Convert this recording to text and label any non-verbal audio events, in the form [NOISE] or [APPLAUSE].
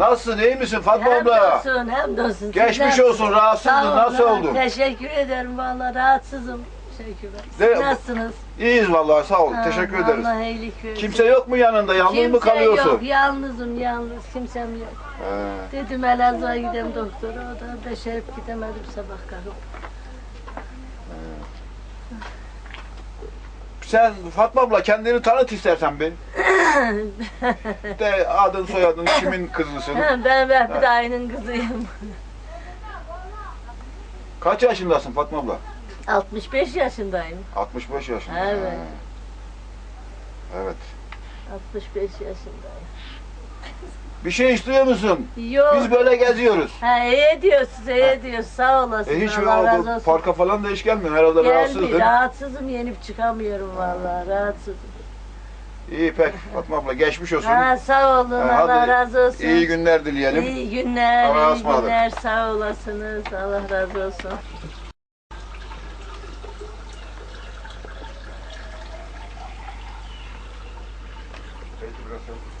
Nasılsın iyi misin Fatma abla? Hamdolsun, hamdolsun. Geçmiş Sizler- olsun, rahatsızdın, Sağ olun, nasıl oldun? Teşekkür ederim vallahi rahatsızım. Teşekkürler. Siz De- nasılsınız? İyiyiz vallahi sağ ol. Ha, Teşekkür ederiz. Allah iyilik versin. Kimse yok mu yanında? Yalnız Kimse mı kalıyorsun? yok, yalnızım yalnız. Kimsem yok. He. Dedim Elazığ'a gidem doktora, o da beşerip gidemedim sabah kalkıp. Sen Fatma abla kendini tanıt istersen bir. [LAUGHS] De adın soyadın kimin kızısın? ben Vehbi dayının kızıyım. Kaç yaşındasın Fatma abla? 65 yaşındayım. 65 yaşında. Evet. He. Evet. 65 yaşındayım. Bir şey istiyor musun? Yok. Biz böyle geziyoruz. Ha, iyi ediyorsunuz, iyi ediyorsunuz. Sağ olasın. E hiç Allah razı olsun. parka falan da hiç gelmiyor. Herhalde rahatsızdın. Geldi, rahatsızım, yenip çıkamıyorum vallahi, rahatsızım. İyi pek Fatma abla geçmiş olsun. Ha, sağ olun, Ha, Allah hadi razı olsun. İyi günler dileyelim. İyi günler, Allah'a iyi ısmarladık. günler, sağ olasınız. Allah razı olsun. Peki, biraz-